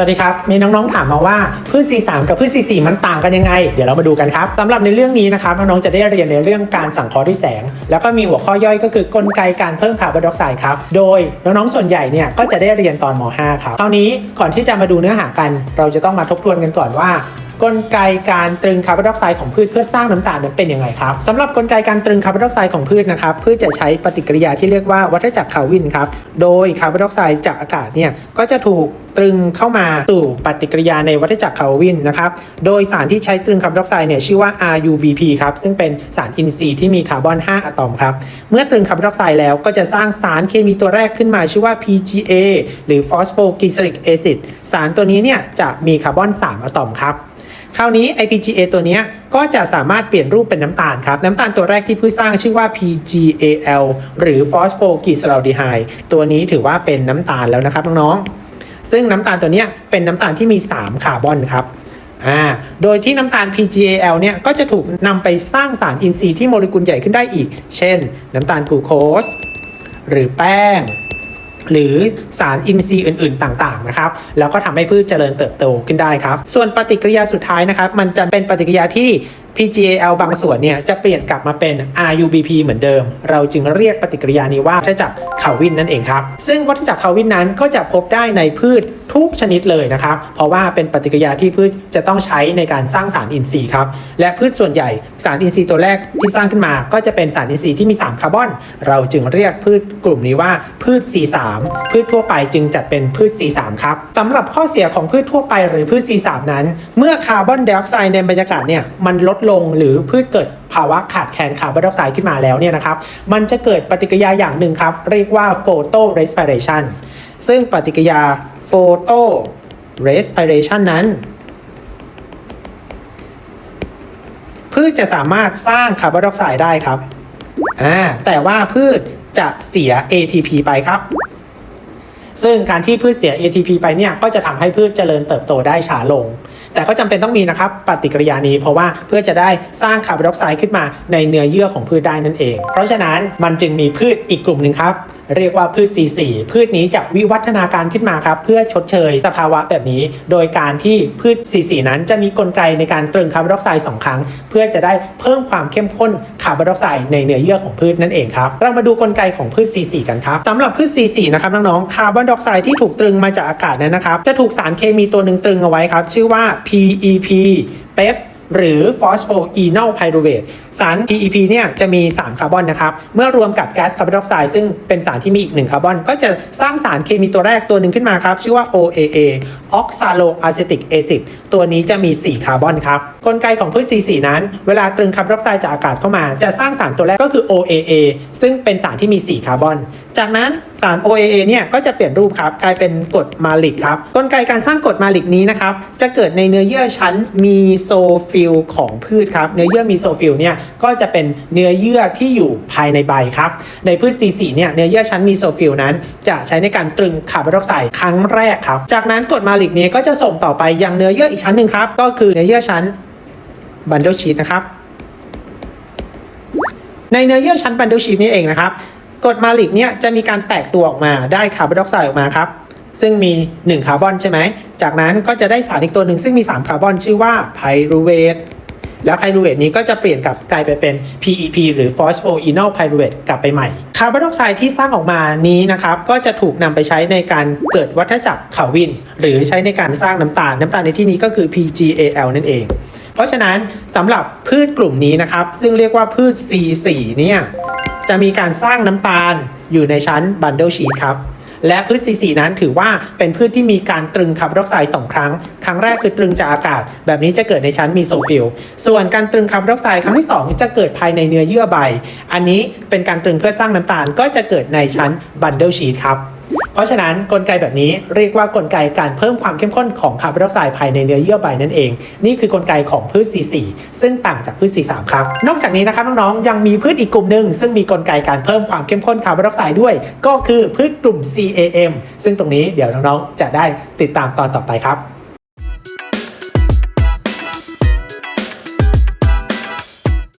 สวัสดีครับ มีน้องๆถามมาว่าพืช C3 กับพืช C4 มันต่างกันยังไง เดี๋ยวเรามาดูกันครับสำหรับในเรื่องนี้นะครับน้องๆจะได้เรียนในเรื่องการสังเคราะห์ด้วยแสง แล้วก็มีหัวข้อย่อยก็คือกลไกการเพิ่มคาร์บอนไดออกไซด์ครับโดยน้องๆส่วนใหญ่เนี่ยก็จะได้เรียนตอนม .5 ครับคราวนี้ก่อนที่จะมาดูเนื้อหากัน เราจะต้องมาทบทวนกันก่อนว่า กลไกการตรึงคาร์บอนไดออกไซด์ของพืชเพื่อสร้างน้ำตาลนั้นเป็นยังไงครับสำหรับกลไกการตรึงคาร์บอนไดออกไซด์ของพืชนะครับพืชจะใช้ปฏิกิริยาที่เรียกว่าวัฏจักรคาร์วินครับโดยคาร์บอนไดออกไซด์จากอากาศเนี่ยก็จะถูกตรึงเข้ามาสู่ปฏิกิริยาในวัฏจักรคาร์วินนะครับโดยสารที่ใช้ตรึงคาร์บอนไดออกไซด์เนี่ยชื่อว่า RUBP ครับซึ่งเป็นสารอินทรีย์ที่มีคาร์บอน 5 อะตอมครับเมื่อตรึงคาร์บอนไดออกไซด์แล้วก็จะสร้างสารเคมีตัวแรกขึ้นมาชื่อว่า PGA หรือ phosphoglyceric acid สารตัวนี้เนี่ยจะมีคาร์บอน 3 อะตอมครับ คราวนี้ IPGA ตัวนี้ก็จะสามารถเปลี่ยนรูปเป็นน้ำตาลครับ น้ำตาลตัวแรกที่พืชสร้างชื่อว่า PGAL หรือ phosphoglyceraldehyde ตัวนี้ถือว่าเป็นน้ำตาลแล้วนะครับน้องๆ ซึ่งน้ำตาลตัวนี้เป็นน้ำตาลที่มี 3 คาร์บอนครับอ่าโดยที่น้ำตาล PGAL เนี่ยก็จะถูกนำไปสร้างสารอินทรีย์ที่โมเลกุลใหญ่ขึ้นได้อีก เช่น น้ำตาลกลูโคสหรือแป้ง หรือสารอินทรีย์อื่นๆ ต่างๆนะครับแล้วก็ทำให้พืชเจริญเติบโตขึ้นได้ครับ ส่วนปฏิกิริยาสุดท้ายนะครับ มันจะเป็นปฏิกิริยาที่ PGAL บางส่วนเนี่ยจะเปลี่ยนกลับมาเป็น RUBP เหมือนเดิม เราจึงเรียกปฏิกิริยานี้ว่าวัฏจักรคาร์วินนั่นเองครับ ซึ่งวัฏจักรคาร์วินนั้นก็จะพบได้ในพืชทุกชนิดเลยนะครับ เพราะว่าเป็นปฏิกิริยาที่พืชจะต้องใช้ในการสร้างสารอินทรีย์ครับ และพืชส่วนใหญ่สารอินทรีย์ตัวแรกที่สร้างขึ้นมา ก็จะเป็นสารอินทรีย์ที่มี 3 คาร์บอน เราจึงเรียกพืชกลุ่มนี้ว่าพืช C3 พืชทั่วไปจึงจัดเป็นพืช C3 ครับสำหรับข้อเสียของพืชทั่วไปหรือพืช C3 นั้น เมื่อคาร์บอนไดออกไซด์ในบรรยากาศเนี่ยมันลดลงหรือพืชเกิดภาวะขาดแคลนคาร์บอนไดออกไซด์ขึ้นมาแล้วเนี่ยนะครับ มันจะเกิดปฏิกิริยาอย่างหนึ่งครับ เรียกว่า photo respiration ซึ่งปฏิกิริยา photo respiration นั้น พืชจะสามารถสร้างคาร์บอนไดออกไซด์ได้ครับอ่าแต่ว่าพืชจะเสีย ATP ไปครับ ซึ่งการที่พืชเสีย ATP ไปเนี่ยก็จะทำให้พืชเจริญเติบโตได้ช้าลง แต่ก็จำเป็นต้องมีนะครับปฏิกิริยานี้เพราะว่าเพื่อจะได้สร้างคาร์บอนไดออกไซด์ขึ้นมาในเนื้อเยื่อของพืชได้นั่นเอง เพราะฉะนั้นมันจึงมีพืชอีกกลุ่มหนึ่งครับ เรียกว่าพืช C4 พืชนี้จะวิวัฒนาการขึ้นมาครับ เพื่อชดเชยสภาวะแบบนี้ โดยการที่พืช C4 นั้นจะมีกลไกในการตรึงคาร์บอนไดออกไซด์สองครั้ง เพื่อจะได้เพิ่มความเข้มข้นคาร์บอนไดออกไซด์ในเนื้อเยื่อของพืชนั่นเองครับเรามาดูกลไกของพืช C4 กันครับสำหรับพืช C4 นะครับน้องๆคาร์บอนไดออกไซด์ที่ถูกตรึงมาจากอากาศนั้นนะครับจะถูกสารเคมีตัวหนึ่งตรึงเอาไว้ครับ ชื่อว่า PEP เปป หรือ phosphoenol pyruvate สาร PEP เนี่ยจะมี 3 คาร์บอนนะครับ เมื่อรวมกับแก๊สคาร์บอนไดออกไซด์ซึ่งเป็นสารที่มีอีก 1 คาร์บอน ก็จะสร้างสารเคมีตัวแรกตัวหนึ่งขึ้นมาครับ ชื่อว่า OAA oxaloacetic acid ตัวนี้จะมี 4 คาร์บอนครับ กลไกของพืช C4 นั้น เวลาตรึงคาร์บอนไดออกไซด์จากอากาศเข้ามา จะสร้างสารตัวแรกก็คือ OAA ซึ่งเป็นสารที่มี 4 คาร์บอน จากนั้นสาร OAA เนี่ยก็จะเปลี่ยนรูปครับกลายเป็นกรดมาลิกครับกลไกการสร้างกรดมาลิกนี้นะครับจะเกิดในเนื้อเยื่อชั้นมีโซฟิลของพืชครับ เนื้อเยื่อมีโซฟิลเนี่ยก็จะเป็นเนื้อเยื่อที่อยู่ภายในใบครับ ในพืช C4 เนี่ยเนื้อเยื่อชั้นมีโซฟิลนั้น จะใช้ในการตรึงคาร์บอนไดออกไซด์ครั้งแรกครับ จากนั้นกรดมาลิกนี้ก็จะส่งต่อไปยังเนื้อเยื่ออีกชั้นหนึ่งครับ ก็คือเนื้อเยื่อชั้นบันเดลชีตนะครับ ในเนื้อเยื่อชั้นบันเดลชีตนี้เองนะครับกรดมาลิกเนี่ยจะมีการแตกตัวออกมาได้คาร์บอนไดออกไซด์ออกมาครับ ซึ่งมี 1 คาร์บอนใช่ไหม จากนั้นก็จะได้สารอีกตัวหนึ่งซึ่งมี 3 คาร์บอนชื่อว่าไพรูเวตแล้วไพรูเวตนี้ก็จะเปลี่ยนกลับกลายไปเป็น PEP หรือ phosphoenol pyruvate กลับไปใหม่ คาร์บอนไดออกไซด์ที่สร้างออกมานี้นะครับ ก็จะถูกนำไปใช้ในการเกิดวัฏจักรคาวิน หรือใช้ในการสร้างน้ำตาล น้ำตาลในที่นี้ก็คือ PGAL นั่นเอง เพราะฉะนั้นสำหรับพืชกลุ่มนี้นะครับ ซึ่งเรียกว่าพืช C4 เนี่ยจะมีการสร้างน้ำตาลอยู่ในชั้นบันเดลชีทครับ และพืช C4 นั้นถือว่าเป็นพืชที่มีการตรึงคาร์บอนไดออกไซด์สองครั้ง ครั้งแรกคือตรึงจากอากาศ แบบนี้จะเกิดในชั้นมีโซฟิล ส่วนการตรึงคาร์บอนไดออกไซด์ครั้งที่ 2 จะเกิดภายในเนื้อเยื่อใบ อันนี้เป็นการตรึงเพื่อสร้างน้ำตาลก็จะเกิดในชั้นบันเดลชีทครับ เพราะฉะนั้นกลไกแบบนี้เรียกว่ากลไกการเพิ่มความเข้มข้นของคาร์บอนไดออกไซด์ภายในเนื้อเยื่อใบนั่นเอง นี่คือกลไกของพืช C4 ซึ่งต่างจากพืช C3 ครับ นอกจากนี้นะครับน้องๆยังมีพืชอีกกลุ่มหนึ่งซึ่งมีกลไกการเพิ่มความเข้มข้นคาร์บอนไดออกไซด์ด้วย ก็คือพืชกลุ่ม CAM ซึ่งตรงนี้เดี๋ยวน้องๆจะได้ติดตามตอนต่อไปครับ